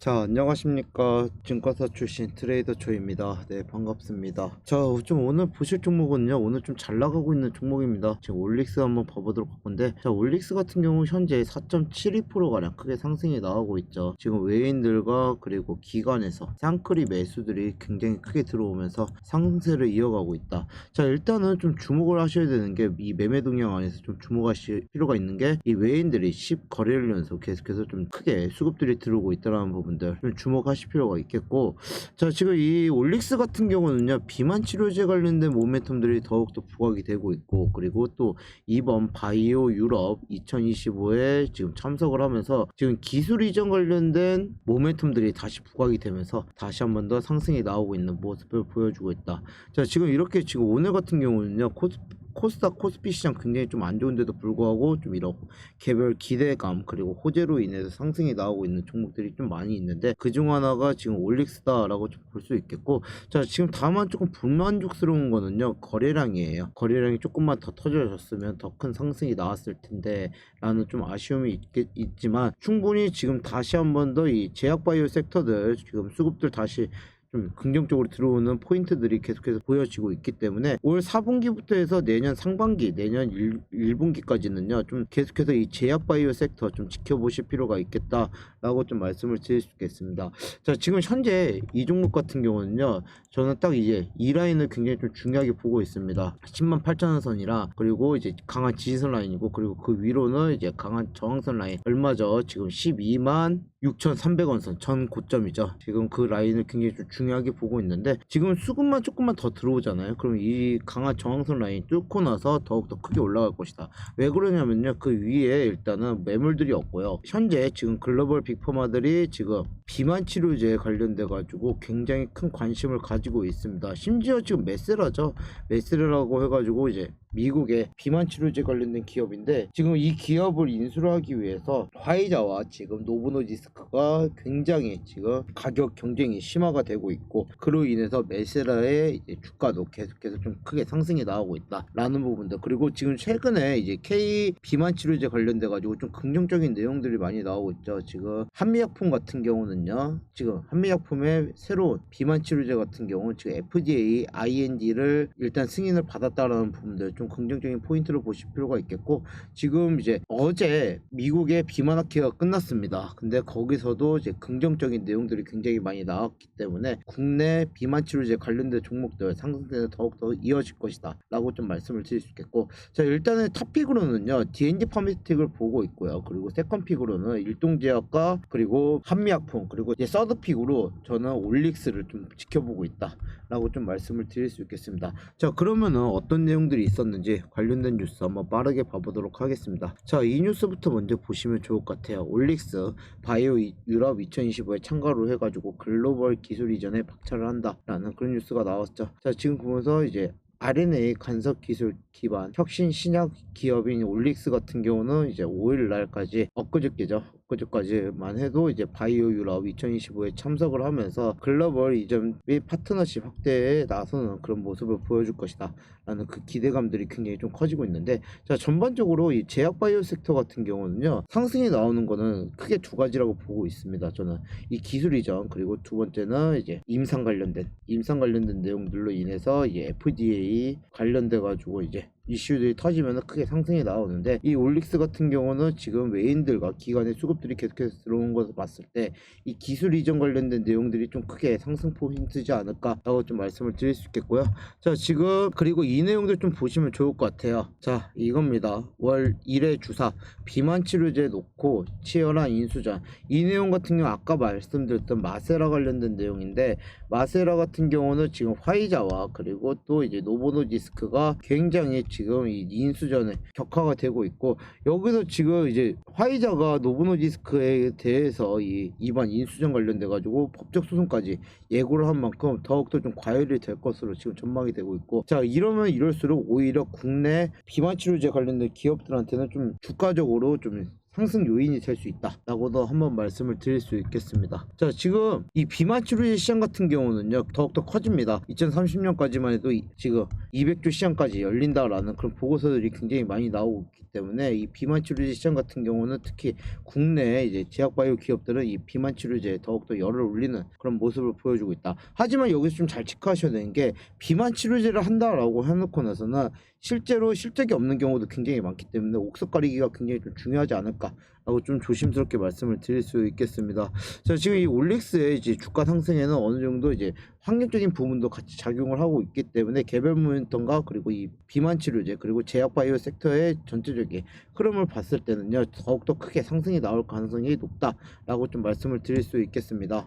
자, 안녕하십니까. 증권사 출신 트레이더 조입니다. 네, 반갑습니다. 자, 좀 오늘 보실 종목은요, 오늘 좀 잘 나가고 있는 종목입니다. 지금 올릭스 한번 봐보도록 할 건데, 자, 올릭스 같은 경우 현재 4.72%가량 크게 상승이 나오고 있죠. 지금 외인들과 그리고 기관에서 쌍크리 매수들이 굉장히 크게 들어오면서 상승세를 이어가고 있다. 자, 일단은 좀 주목을 하셔야 되는 게 이 매매 동향 안에서 좀 주목하실 필요가 있는 게 이 외인들이 10 거래를 연속 계속해서 좀 크게 수급들이 들어오고 있다는 부분 들좀 주목하실 필요가 있겠고 자 지금 이 올릭스 같은 경우는요 비만 치료제 관련된 모멘텀들이 더욱더 부각이 되고 있고 그리고 또 이번 바이오 유럽 2025에 지금 참석을 하면서 지금 기술 이전 관련된 모멘텀들이 다시 부각이 되면서 다시 한 번 더 상승이 나오고 있는 모습을 보여주고 있다. 자 지금 이렇게 지금 오늘 같은 경우는요 코스 코스닥 코스피 시장 굉장히 좀 안 좋은데도 불구하고 좀 이런 개별 기대감 그리고 호재로 인해서 상승이 나오고 있는 종목들이 좀 많이 있는데 그 중 하나가 지금 올릭스다라고 좀 볼 수 있겠고 자 지금 다만 조금 불만족스러운 거는요 거래량이에요. 거래량이 조금만 더 터져졌으면 더 큰 상승이 나왔을 텐데 라는 좀 아쉬움이 있겠, 있지만 충분히 지금 다시 한 번 더 이 제약바이오 sek터들 지금 수급들 다시 좀 긍정적으로 들어오는 포인트들이 계속해서 보여지고 있기 때문에 올 4분기부터 해서 내년 상반기, 내년 1, 분기까지는요좀 계속해서 이 제약 바이오 섹터 좀 지켜보실 필요가 있겠다 라고 좀 말씀을 드릴 수 있겠습니다. 자, 지금 현재 이 종목 같은 경우는요, 저는 딱 이제 이 라인을 굉장히 좀 중요하게 보고 있습니다. 10만 8천 원 선이라 그리고 이제 강한 지지선 라인이고 그리고 그 위로는 이제 강한 저항선 라인 얼마죠? 지금 12만 6,300원 선 전 고점이죠. 지금 그 라인을 굉장히 좀 중요하게 보고 있는데 지금 수급만 조금만 더 들어오잖아요. 그럼 이 강한 저항선 라인 뚫고 나서 더욱 더 크게 올라갈 것이다. 왜 그러냐면요. 그 위에 일단은 매물들이 없고요. 현재 지금 글로벌 빅퍼마들이 지금 비만 치료제에 관련돼 가지고 굉장히 큰 관심을 가지고 있습니다. 심지어 지금 메세라죠. 메세라라고 해가지고 이제 미국의 비만 치료제 관련된 기업인데 지금 이 기업을 인수를 하기 위해서 화이자와 지금 노브노디스크가 굉장히 지금 가격 경쟁이 심화가 되고 있고 그로 인해서 메세라의 주가도 계속해서 좀 크게 상승이 나오고 있다라는 부분들 그리고 지금 최근에 이제 K 비만 치료제 관련돼 가지고 좀 긍정적인 내용들이 많이 나오고 있죠 지금 한미약품 같은 경우는요 지금 한미약품의 새로운 비만 치료제 같은 경우 지금 FDA IND를 일단 승인을 받았다라는 부분들 좀 긍정적인 포인트를 보실 필요가 있겠고 지금 이제 어제 미국의 비만 학회가 끝났습니다. 근데 거기서도 이제 긍정적인 내용들이 굉장히 많이 나왔기 때문에 국내 비만 치료제 관련된 종목들 상승세는 더욱더 이어질 것이다 라고 좀 말씀을 드릴 수 있겠고 자 일단은 탑픽으로는요 D&D 파미틱을 보고 있고요 그리고 세컨픽으로는 일동제약과 그리고 한미약품 그리고 이제 서드픽으로 저는 올릭스를 좀 지켜보고 있다 라고 좀 말씀을 드릴 수 있겠습니다. 자 그러면은 어떤 내용들이 있었는지 관련된 뉴스 한번 빠르게 봐보도록 하겠습니다. 자 이 뉴스부터 먼저 보시면 좋을 것 같아요. 올릭스 바이오 이- 유럽 2025에 참가로 해가지고 글로벌 기술 이전에 박차를 한다라는 그런 뉴스가 나왔죠. 자 지금 보면서 이제 RNA 간섭 기술 기반 혁신 신약 기업인 올릭스 같은 경우는 이제 5일 날까지 엊그저께죠. 엊그저까지만 해도 이제 바이오 유럽 2025에 참석을 하면서 글로벌 이전 및 파트너십 확대에 나서는 그런 모습을 보여줄 것이다. 라는 그 기대감들이 굉장히 좀 커지고 있는데 자 전반적으로 이 제약 바이오 섹터 같은 경우는요 상승이 나오는 거는 크게 두 가지라고 보고 있습니다. 저는 이 기술 이전 그리고 두 번째는 이제 임상 관련된 임상 관련된 내용들로 인해서 이 FDA 관련돼 가지고 이제 이슈들이 터지면 크게 상승이 나오는데 이 올릭스 같은 경우는 지금 외인들과 기관의 수급들이 계속해서 들어오는 것을 봤을 때 이 기술 이전 관련된 내용들이 좀 크게 상승 포인트지 않을까라고 좀 말씀을 드릴 수 있겠고요. 자 지금 그리고 이 내용들 좀 보시면 좋을 것 같아요. 자 이겁니다. 월 1회 주사 비만 치료제 놓고 치열한 인수전 이 내용 같은 경우 아까 말씀드렸던 마세라 관련된 내용인데 마세라 같은 경우는 지금 화이자와 그리고 또 이제 노보노디스크가 굉장히 지금 이 인수전에 격화가 되고 있고 여기서 지금 이제 화이자가 노보노디스크에 대해서 이 이번 인수전 관련돼 가지고 법적 소송까지 예고를 한 만큼 더욱더 좀 과열이 될 것으로 지금 전망이 되고 있고 자 이러면 이럴수록 오히려 국내 비만 치료제 관련된 기업들한테는 좀 주가적으로 좀 상승 요인이 될 수 있다라고도 한번 말씀을 드릴 수 있겠습니다. 자 지금 이 비만 치료제 시장 같은 경우는요 더욱더 커집니다. 2030년까지만 해도 이- 지금 200조 시장까지 열린다라는 그런 보고서들이 굉장히 많이 나오고 있기 때문에 이 비만 치료제 시장 같은 경우는 특히 국내 이제 제약바이오 기업들은 이 비만 치료제에 더욱더 열을 올리는 그런 모습을 보여주고 있다. 하지만 여기서 좀 잘 체크하셔야 되는 게 비만 치료제를 한다라고 해놓고 나서는 실제로 실적이 없는 경우도 굉장히 많기 때문에 옥석 가리기가 굉장히 좀 중요하지 않을까 라고 좀 조심스럽게 말씀을 드릴 수 있겠습니다. 자 지금 이 올릭스의 이제 주가 상승에는 어느 정도 이제 환경적인 부분도 같이 작용을 하고 있기 때문에 개별 모멘텀과 그리고 이 비만 치료제 그리고 제약 바이오 섹터의 전체적인 흐름을 봤을 때는요 더욱더 크게 상승이 나올 가능성이 높다라고 좀 말씀을 드릴 수 있겠습니다.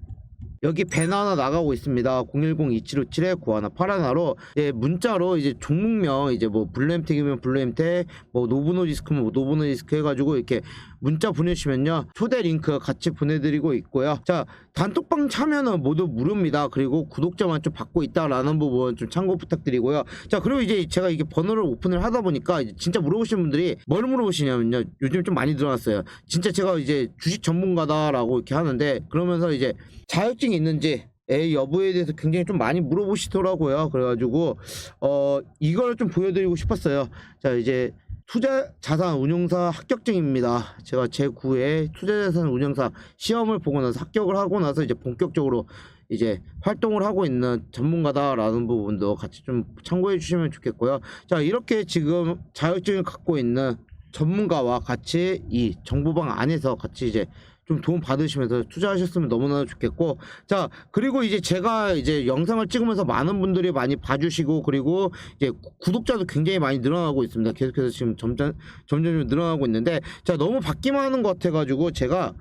여기 배너 하나 나가고 있습니다. 010-2757-9181로 예, 문자로 이제 종목명 이제 뭐 블루엠텍이면 블루엠텍, 뭐 노브노디스크면 뭐 노브노디스크 해가지고 이렇게 문자 보내주시면요 초대 링크 같이 보내드리고 있고요. 자 단톡방 참여는 모두 무료입니다. 그리고 구독자만 좀 받고 있다라는 부분 좀 참고 부탁드리고요. 자 그리고 이제 제가 이게 번호를 오픈을 하다 보니까 진짜 물어보시는 분들이 뭘 물어보시냐면요 요즘 좀 많이 늘어났어요. 진짜 제가 이제 주식 전문가다라고 이렇게 하는데 그러면서 이제 자격증이 있는지 의 여부에 대해서 굉장히 좀 많이 물어보시더라고요. 그래가지고 어 이걸 좀 보여드리고 싶었어요. 자 이제 투자 자산 운용사 합격증입니다. 제가 제 9회 투자 자산 운용사 시험을 보고 나서 합격을 하고 나서 이제 본격적으로 이제 활동을 하고 있는 전문가다라는 부분도 같이 좀 참고해 주시면 좋겠고요. 자 이렇게 지금 자격증을 갖고 있는 전문가와 같이 이 정보방 안에서 같이 이제 좀 도움 받으시면서 투자하셨으면 너무나 좋겠고. 자 그리고 이제 제가 이제 영상을 찍으면서 많은 분들이 많이 봐주시고 그리고 이제 구- 구독자도 굉장히 많이 늘어나고 있습니다. 계속해서 지금 점점 점점 좀 늘어나고 있는데 자 너무 받기만 하는 것 같아가지고 제가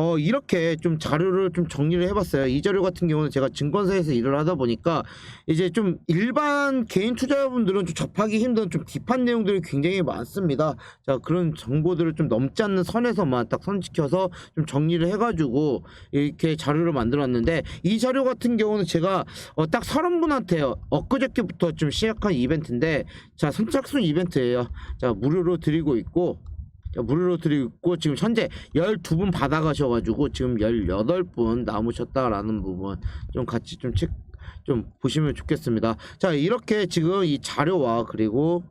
어 이렇게 좀 자료를 좀 정리를 해봤어요. 이 자료 같은 경우는 제가 증권사에서 일을 하다 보니까 이제 좀 일반 개인 투자자분들은 좀 접하기 힘든 좀 딥한 내용들이 굉장히 많습니다. 자 그런 정보들을 좀 넘지 않는 선에서만 딱 선지켜서 좀 정리를 해가지고 이렇게 자료를 만들었는데 이 자료 같은 경우는 제가 어, 딱 서른 분한테 엊그저께부터 좀 시작한 이벤트인데 자 선착순 이벤트예요. 자 무료로 드리고 있고 자, 무료로 드리고 있고 지금 현재 12분 받아가셔가지고 지금 18분 남으셨다라는 부분 좀 같이 좀 책, 좀 보시면 좋겠습니다. 자 이렇게 지금 이 자료와 그리고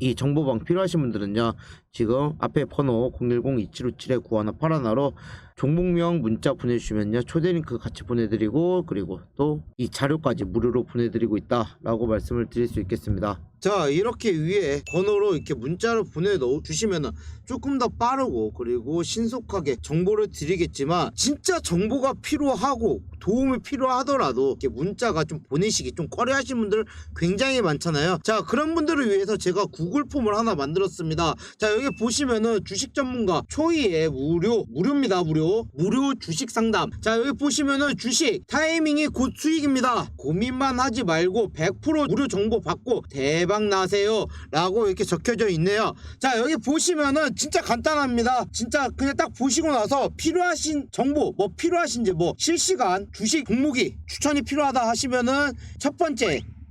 이 정보방 필요하신 분들은요 지금 앞에 번호 010-2757-9181로 종목명 문자 보내주시면요 초대 링크 같이 보내드리고 그리고 또 이 자료까지 무료로 보내드리고 있다라고 말씀을 드릴 수 있겠습니다. 자 이렇게 위에 번호로 이렇게 문자를 보내 넣어 주시면은 조금 더 빠르고 그리고 신속하게 정보를 드리겠지만 진짜 정보가 필요하고 도움이 필요하더라도 이렇게 문자가 좀 보내시기 좀 꺼려하시는 분들 굉장히 많잖아요. 자 그런 분들을 위해서 제가 구글 폼을 하나 만들었습니다. 자 여기 보시면은 주식 전문가 초이의 무료 무료입니다 무료 무료 주식 상담. 자 여기 보시면은 주식 타이밍이 곧 수익입니다. 고민만 하지 말고 100% 무료 정보 받고 대박 나세요. 라고 이렇게 적혀져 있네요. 자 여기 보시면은 진짜 간단합니다. 진짜 그냥 딱 보시고 나서 필요하신 정보 뭐 필요하신지 뭐 실시간 주식 종목이 추천이 필요하다 하시면은 첫 번째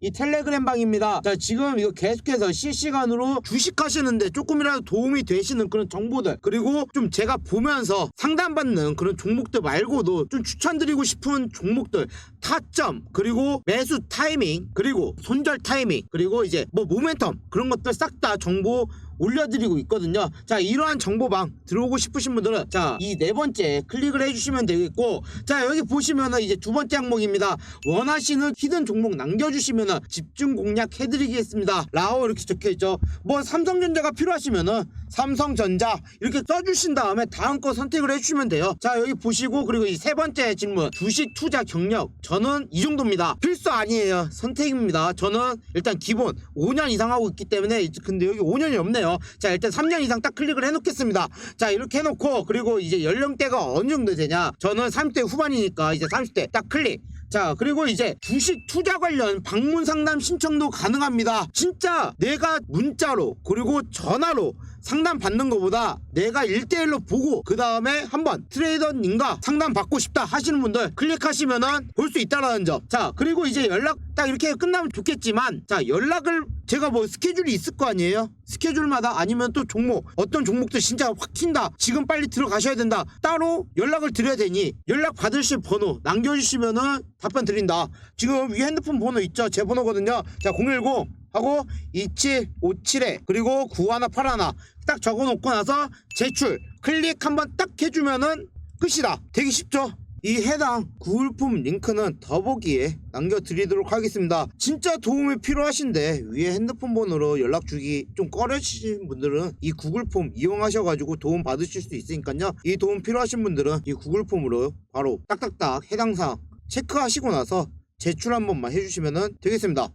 이 텔레그램 방입니다. 자, 지금 이거 계속해서 실시간으로 주식 하시는데 조금이라도 도움이 되시는 그런 정보들 그리고 좀 제가 보면서 상담받는 그런 종목들 말고도 좀 추천드리고 싶은 종목들 타점 그리고 매수 타이밍 그리고 손절 타이밍 그리고 이제 뭐 모멘텀 그런 것들 싹 다 정보 올려드리고 있거든요. 자, 이러한 정보방 들어오고 싶으신 분들은 자, 이 네 번째 클릭을 해주시면 되겠고, 자, 여기 보시면은 이제 두 번째 항목입니다. 원하시는 히든 종목 남겨주시면은 집중 공략 해드리겠습니다. 라오 이렇게 적혀 있죠. 뭐 삼성전자가 필요하시면은 삼성전자 이렇게 써주신 다음에 다음 거 선택을 해주시면 돼요. 자, 여기 보시고 그리고 이 세 번째 질문 주식 투자 경력 저는 이 정도입니다. 필수 아니에요. 선택입니다. 저는 일단 기본 5년 이상 하고 있기 때문에 근데 여기 5년이 없네요. 자, 일단 3년 이상 딱 클릭을 해놓겠습니다. 자, 이렇게 해놓고 그리고 이제 연령대가 어느 정도 되냐? 저는 30대 후반이니까 이제 30대 딱 클릭. 자 그리고 이제 주식 투자 관련 방문 상담 신청도 가능합니다 진짜 내가 문자로 그리고 전화로 상담 받는 것보다 내가 1대1로 보고 그 다음에 한번 트레이더님과 상담 받고 싶다 하시는 분들 클릭하시면은 볼 수 있다라는 점 자 그리고 이제 연락 딱 이렇게 끝나면 좋겠지만 자 연락을 제가 뭐 스케줄이 있을 거 아니에요? 스케줄마다 아니면 또 종목 어떤 종목들 진짜 확 튄다 지금 빨리 들어가셔야 된다 따로 연락을 드려야 되니 연락 받으실 번호 남겨주시면은 답변 드린다. 지금 위 핸드폰 번호 있죠? 제 번호거든요. 자010 하고 2757에 그리고 9181딱 적어놓고 나서 제출 클릭 한번 딱 해주면은 끝이다 되게 쉽죠 이 해당 구글폼 링크는 더보기에 남겨드리도록 하겠습니다. 진짜 도움이 필요하신데 위에 핸드폰 번호로 연락 주기 좀 꺼려지신 분들은 이 구글폼 이용하셔가지고 도움 받으실 수 있으니까요. 이 도움 필요하신 분들은 이 구글폼으로 바로 딱딱딱 해당 사항 체크하시고 나서 제출 한 번만 해주시면 되겠습니다.